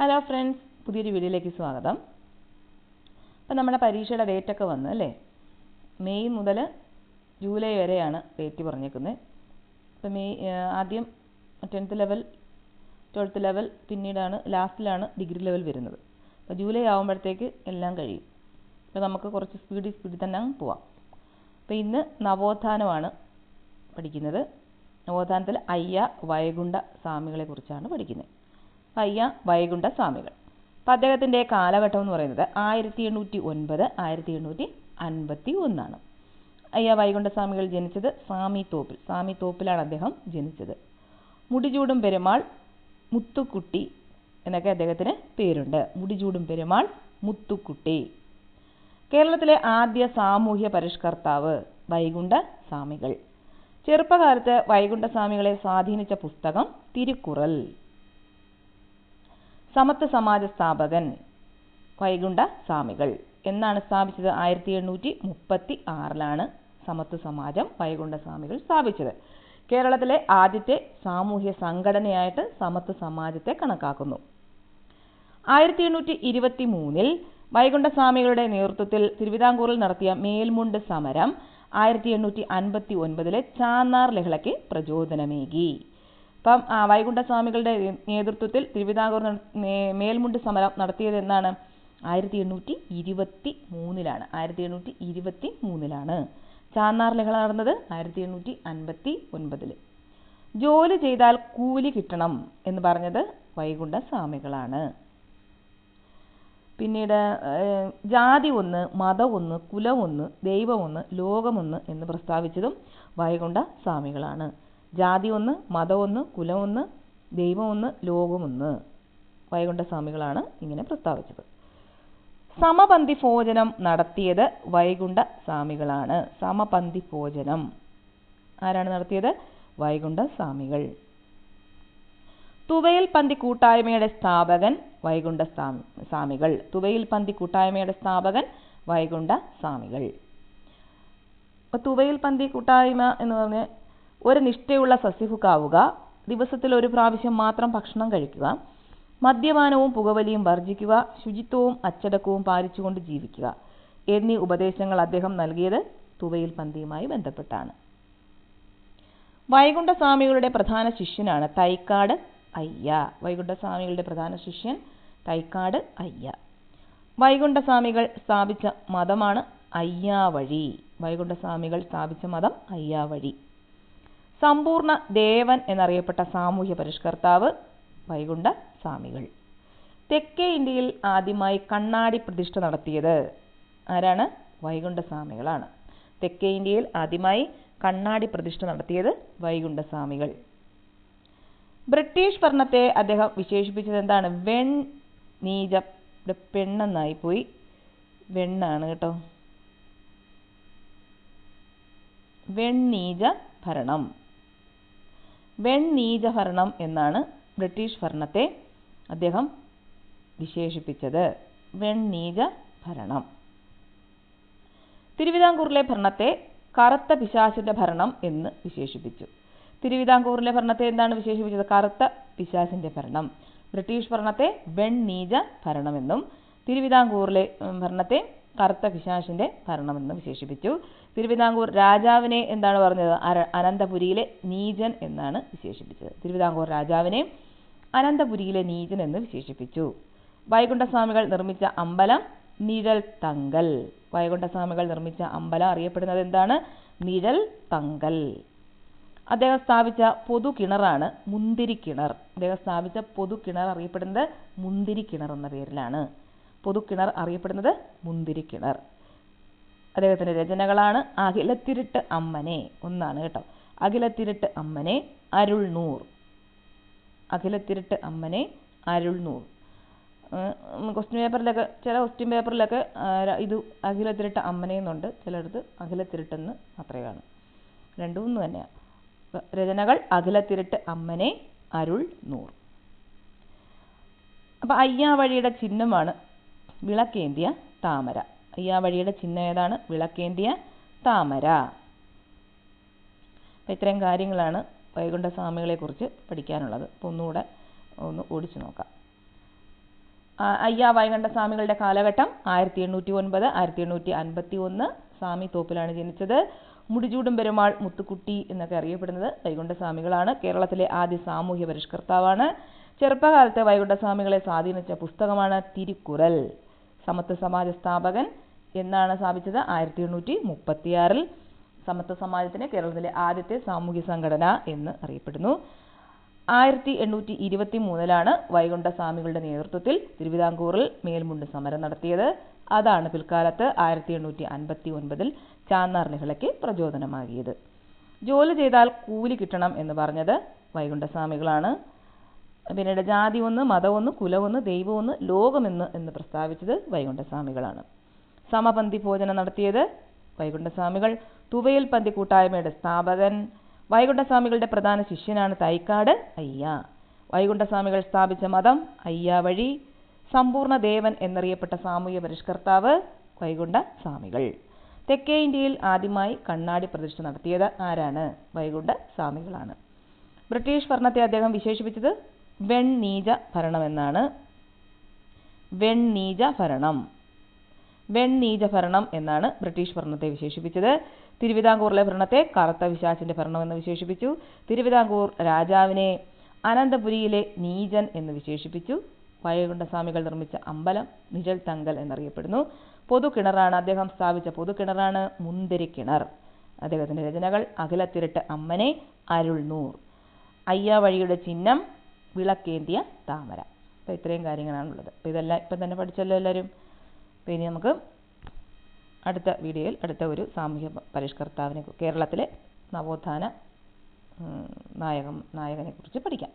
Hello friends പുതിയൊരു വീഡിയോയിലേക്ക് സ്വാഗതം. അപ്പം നമ്മുടെ പരീക്ഷയുടെ ഡേറ്റ് ഒക്കെ വന്നു അല്ലേ? മെയ് മുതൽ ജൂലൈ വരെയാണ് ഡേറ്റ് പറഞ്ഞേക്കുന്നത്. അപ്പം മെയ് ആദ്യം ടെൻത്ത് ലെവൽ ട്വൽത്ത് ലെവൽ പിന്നീടാണ് ലാസ്റ്റിലാണ് ഡിഗ്രി ലെവൽ വരുന്നത്. അപ്പോൾ ജൂലൈ ആകുമ്പോഴത്തേക്ക് എല്ലാം കഴിയും. അപ്പോൾ നമുക്ക് കുറച്ച് സ്പീഡിൽ സ്പീഡിൽ തന്നെ പോവാം. അപ്പോൾ ഇന്ന് നവോത്ഥാനമാണ് പഠിക്കുന്നത്. നവോത്ഥാനത്തിൽ അയ്യ വൈകുണ്ഠ സ്വാമികളെ കുറിച്ചാണ് പഠിക്കുന്നത്. അയ്യ വൈകുണ്ഠ സ്വാമികൾ അപ്പോൾ അദ്ദേഹത്തിന്റെ കാലഘട്ടം എന്ന് പറയുന്നത് ആയിരത്തി എണ്ണൂറ്റി ഒൻപത് ആയിരത്തി എണ്ണൂറ്റി അൻപത്തി ഒന്നാണ് അയ്യ വൈകുണ്ഠ സ്വാമികൾ ജനിച്ചത് സ്വാമി തോപ്പിൽ. സ്വാമി തോപ്പിലാണ് അദ്ദേഹം ജനിച്ചത്. മുടിചൂടും പെരുമാൾ മുത്തുക്കുട്ടി എന്നൊക്കെ അദ്ദേഹത്തിന് പേരുണ്ട്. മുടിചൂടും പെരുമാൾ മുത്തുക്കുട്ടി. കേരളത്തിലെ ആദ്യ സാമൂഹ്യ പരിഷ്കർത്താവ് വൈകുണ്ഠ സ്വാമികൾ ചെറുപ്പകാലത്ത് വൈകുണ്ഠ സ്വാമികളെ സ്വാധീനിച്ച പുസ്തകം തിരുക്കുറൽ. സമത്വ സമാജ സ്ഥാപകൻ വൈകുണ്ഠ സ്വാമികൾ. എന്നാണ് സ്ഥാപിച്ചത് ആയിരത്തി എണ്ണൂറ്റി മുപ്പത്തി ആറിലാണ് സമത്വ സമാജം വൈകുണ്ഠ സ്വാമികൾ സ്ഥാപിച്ചത്. കേരളത്തിലെ ആദ്യത്തെ സാമൂഹ്യ സംഘടനയായിട്ട് സമത്വ സമാജത്തെ കണക്കാക്കുന്നു. ആയിരത്തി എണ്ണൂറ്റി ഇരുപത്തി മൂന്നിൽ വൈകുണ്ഠസ്വാമികളുടെ നേതൃത്വത്തിൽ തിരുവിതാംകൂറിൽ നടത്തിയ മേൽമുണ്ട് സമരം ആയിരത്തി എണ്ണൂറ്റി അൻപത്തി ഒൻപതിലെ ചാന്നാർ ലഹളയ്ക്ക് പ്രചോദനമേകി. അപ്പം വൈകുണ്ഠസ്വാമികളുടെ നേതൃത്വത്തിൽ തിരുവിതാംകൂർ മേൽമുണ്ട് സമരം നടത്തിയത് എന്നാണ് ആയിരത്തി എണ്ണൂറ്റി ഇരുപത്തി മൂന്നിലാണ് ആയിരത്തി എണ്ണൂറ്റി ഇരുപത്തി മൂന്നിലാണ് ചാന്നാർ ലഹള നടന്നത് ആയിരത്തി എണ്ണൂറ്റി അൻപത്തി ഒൻപതിൽ ജോലി ചെയ്താൽ കൂലി കിട്ടണം എന്ന് പറഞ്ഞത് വൈകുണ്ഠ സ്വാമികളാണ് പിന്നീട് ജാതി ഒന്ന് മതം ഒന്ന് കുലം ഒന്ന് ഒന്ന് ലോകമൊന്ന് എന്ന് പ്രസ്താവിച്ചതും വൈകുണ്ഠ സ്വാമികളാണ് ജാതി ഒന്ന് മതം ഒന്ന് കുലം ഒന്ന് ദൈവം ഒന്ന് ലോകമൊന്ന് വൈകുണ്ഠസ്വാമികളാണ് ഇങ്ങനെ പ്രസ്താവിച്ചത്. സമപന്തി ഭോജനം നടത്തിയത് വൈകുണ്ഠ സ്വാമികളാണ് സമപന്തി ഭോജനം ആരാണ് നടത്തിയത്? വൈകുണ്ഠ സ്വാമികൾ തുവയിൽ പന്തി കൂട്ടായ്മയുടെ സ്ഥാപകൻ വൈകുണ്ഠ സ്വാമികൾ. തുവയിൽ പന്തി കൂട്ടായ്മയുടെ സ്ഥാപകൻ വൈകുണ്ഠ സ്വാമികൾ തുവയിൽ പന്തി കൂട്ടായ്മ എന്ന് പറഞ്ഞ് ഒരു നിഷ്ഠയുള്ള സസ്യഭുക്കാവുക ദിവസത്തിൽ ഒരു പ്രാവശ്യം മാത്രം ഭക്ഷണം കഴിക്കുക മദ്യപാനവും പുകവലിയും വർജിക്കുക ശുചിത്വവും അച്ചടക്കവും പാലിച്ചുകൊണ്ട് ജീവിക്കുക എന്നീ ഉപദേശങ്ങൾ അദ്ദേഹം നൽകിയത് തുവയിൽ പന്തിയുമായി ബന്ധപ്പെട്ടാണ്. വൈകുണ്ഠസ്വാമികളുടെ പ്രധാന ശിഷ്യനാണ് തൈക്കാട് അയ്യ. വൈകുണ്ഠസ്വാമികളുടെ പ്രധാന ശിഷ്യൻ തൈക്കാട് അയ്യ. വൈകുണ്ഠസ്വാമികൾ സ്ഥാപിച്ച മതമാണ് അയ്യാവഴി. വൈകുണ്ഠസ്വാമികൾ സ്ഥാപിച്ച മതം അയ്യാവഴി. സമ്പൂർണ ദേവൻ എന്നറിയപ്പെട്ട സാമൂഹ്യ പരിഷ്കർത്താവ് വൈകുണ്ഠ സ്വാമികൾ. തെക്കേ ഇന്ത്യയിൽ ആദ്യമായി കണ്ണാടി പ്രതിഷ്ഠ നടത്തിയത് ആരാണ്? വൈകുണ്ഠ സ്വാമികളാണ്. തെക്കേ ഇന്ത്യയിൽ ആദ്യമായി കണ്ണാടി പ്രതിഷ്ഠ നടത്തിയത് വൈകുണ്ഠ സ്വാമികൾ. ബ്രിട്ടീഷ് ഭരണത്തെ അദ്ദേഹം വിശേഷിപ്പിച്ചത് എന്താണ്? വെൺ നീജ പെണ്ണെന്നായി പോയി. വെണ്ണാണ് കേട്ടോ. വെണ്ണീജ ഭരണം. വെണ്ണീജ ഭരണം എന്നാണ് ബ്രിട്ടീഷ് ഭരണത്തെ അദ്ദേഹം വിശേഷിപ്പിച്ചത്. വെണ്ണീജ ഭരണം തിരുവിതാംകൂറിലെ ഭരണത്തെ കറുത്ത പിശാചിന്റെ ഭരണം എന്ന് വിശേഷിപ്പിച്ചു. തിരുവിതാംകൂറിലെ ഭരണത്തെ എന്താണ് വിശേഷിപ്പിച്ചത്? കറുത്ത പിശാചിന്റെ ഭരണം. ബ്രിട്ടീഷ് ഭരണത്തെ വെണ്ണീജ ഭരണമെന്നും തിരുവിതാംകൂറിലെ ഭരണത്തെ കറുത്ത പിശാശിന്റെ ഭരണമെന്ന് വിശേഷിപ്പിച്ചു. തിരുവിതാംകൂർ രാജാവിനെ എന്താണ് പറഞ്ഞത്? അനന്തപുരിയിലെ നീചൻ എന്നാണ് വിശേഷിപ്പിച്ചത്. തിരുവിതാംകൂർ രാജാവിനെ അനന്തപുരിയിലെ നീചൻ എന്ന് വിശേഷിപ്പിച്ചു. വൈകുണ്ഠസ്വാമികൾ നിർമ്മിച്ച അമ്പലം നിഴൽ തങ്കൽ. വൈകുണ്ഠസ്വാമികൾ നിർമ്മിച്ച അമ്പലം അറിയപ്പെടുന്നത് എന്താണ്? നിഴൽ തങ്കൽ. അദ്ദേഹം സ്ഥാപിച്ച പൊതു കിണറാണ് മുന്തിരി കിണർ അദ്ദേഹം സ്ഥാപിച്ച പൊതു കിണർ അറിയപ്പെടുന്നത് മുന്തിരി കിണർ എന്ന പേരിലാണ്. പൊതു കിണർ അറിയപ്പെടുന്നത് മുന്തിരിക്കിണർ അദ്ദേഹത്തിന്റെ രചനകളാണ് അഖിലത്തിരുട്ട് അമ്മനെ. ഒന്നാണ് കേട്ടോ. അഖിലത്തിരുട്ട് അമ്മനെ അരുൾനൂർ. അഖിലത്തിരുട്ട് അമ്മനെ അരുൾനൂർ. ക്വസ്റ്റ്യൻ പേപ്പറിലൊക്കെ ചില ക്വസ്റ്റ്യൻ പേപ്പറിലൊക്കെ ഇത് അഖിലത്തിരുട്ട് അമ്മനെ എന്നുണ്ട്. ചിലടത്ത് അഖിലത്തിരുട്ടെന്ന് മാത്രമേ കാണൂ. രണ്ടും ഒന്ന് തന്നെയാണ് രചനകൾ അഖിലത്തിരുട്ട് അമ്മനെ അരുൾ നൂർ അപ്പം അയ്യാവഴിയുടെ ചിഹ്നമാണ് വിളക്കേന്തിയ താമര. ഈ ആ വഴിയുടെ ചിഹ്നം ഏതാണ്? വിളക്കേന്തിയ താമര. അപ്പം ഇത്രയും കാര്യങ്ങളാണ് വൈകുണ്ഠ സ്വാമികളെക്കുറിച്ച് പഠിക്കാനുള്ളത്. അപ്പോൾ ഒന്നുകൂടെ ഒന്ന് ഓടിച്ചു നോക്കാം. അയ്യാ വൈകണ്ഠ സ്വാമികളുടെ കാലഘട്ടം ആയിരത്തി എണ്ണൂറ്റി ഒൻപത് ആയിരത്തി എണ്ണൂറ്റി അൻപത്തി ഒന്ന് സ്വാമി തോപ്പിലാണ് ജനിച്ചത്. മുടിചൂടും പെരുമാൾ മുത്തുക്കുട്ടി എന്നൊക്കെ അറിയപ്പെടുന്നത് വൈകുണ്ഠ സ്വാമികളാണ് കേരളത്തിലെ ആദ്യ സാമൂഹ്യ പരിഷ്കർത്താവാണ്. ചെറുപ്പകാലത്തെ വൈകുണ്ഠ സ്വാമികളെ സ്വാധീനിച്ച പുസ്തകമാണ് തിരുക്കുറൽ. സമത്വ സമാജ സ്ഥാപകൻ എന്നാണ് സ്ഥാപിച്ചത് ആയിരത്തി എണ്ണൂറ്റി മുപ്പത്തിയാറിൽ സമത്വ സമാജത്തിന് കേരളത്തിലെ ആദ്യത്തെ സാമൂഹ്യ സംഘടന എന്ന് അറിയപ്പെടുന്നു. ആയിരത്തി എണ്ണൂറ്റി ഇരുപത്തി മൂന്നിലാണ് വൈകുണ്ഠ സ്വാമികളുടെ നേതൃത്വത്തിൽ തിരുവിതാംകൂറിൽ മേൽമുണ്ട് സമരം നടത്തിയത്. അതാണ് പിൽക്കാലത്ത് ആയിരത്തി എണ്ണൂറ്റി അൻപത്തി ഒൻപതിൽ ചാന്നാർ ലഹളയ്ക്ക് പ്രചോദനമാകിയത്. ജോലി ചെയ്താൽ കൂലി കിട്ടണം എന്ന് പറഞ്ഞത് വൈകുണ്ഠ സ്വാമികളാണ്. പിന്നീട് ജാതി ഒന്ന് മതമൊന്ന് കുലമൊന്ന് ദൈവമൊന്ന് ലോകമെന്ന് എന്ന് പ്രസ്താവിച്ചത് വൈകുണ്ഠസ്വാമികളാണ്. സമപന്തി ഭോജനം നടത്തിയത് വൈകുണ്ഠസ്വാമികൾ. തുവയിൽ പന്തി കൂട്ടായ്മയുടെ സ്ഥാപകൻ വൈകുണ്ഠസ്വാമികളുടെ പ്രധാന ശിഷ്യനാണ് തൈക്കാട് അയ്യ. വൈകുണ്ഠസ്വാമികൾ സ്ഥാപിച്ച മതം അയ്യ വഴി. സമ്പൂർണ ദേവൻ എന്നറിയപ്പെട്ട സാമൂഹ്യ പരിഷ്കർത്താവ് വൈകുണ്ഠ സ്വാമികൾ തെക്കേ ഇന്ത്യയിൽ ആദ്യമായി കണ്ണാടി പ്രതിഷ്ഠ നടത്തിയത് ആരാണ്? വൈകുണ്ഠ സ്വാമികളാണ് ബ്രിട്ടീഷ് ഭരണത്തെ അദ്ദേഹം വിശേഷിപ്പിച്ചത് വെണ്ണീജ ഭരണമെന്നാണ്. വെണ്ണീജ ഭരണം. വെണ്ണീജ ഭരണം എന്നാണ് ബ്രിട്ടീഷ് ഭരണത്തെ വിശേഷിപ്പിച്ചത്. തിരുവിതാംകൂറിലെ ഭരണത്തെ കറുത്ത വിശാസിന്റെ ഭരണമെന്ന് വിശേഷിപ്പിച്ചു. തിരുവിതാംകൂർ രാജാവിനെ അനന്തപുരിയിലെ നീജൻ എന്ന് വിശേഷിപ്പിച്ചു. വൈകുണ്ഠസ്വാമികൾ നിർമ്മിച്ച അമ്പലം നിജൽ തങ്കൽ എന്നറിയപ്പെടുന്നു. പൊതുകിണറാണ് അദ്ദേഹം സ്ഥാപിച്ച പൊതുകിണറാണ് മുന്തിരി കിണർ അദ്ദേഹത്തിന്റെ രചനകൾ അഖിലത്തിരട്ട് അമ്മനെ അരുൾനൂർ. അയ്യാവഴിയുടെ ചിഹ്നം വിളക്കേന്തിയ താമര. അപ്പോൾ ഇത്രയും കാര്യങ്ങളാണുള്ളത്. അപ്പോൾ ഇതെല്ലാം ഇപ്പം തന്നെ പഠിച്ചല്ലോ എല്ലാവരും? അപ്പോൾ ഇനി നമുക്ക് അടുത്ത വീഡിയോയിൽ അടുത്ത ഒരു സാമൂഹ്യ പരിഷ്കർത്താവിനെ കേരളത്തിലെ നവോത്ഥാന നായകൻ നായകം നായകനെ പഠിക്കാം.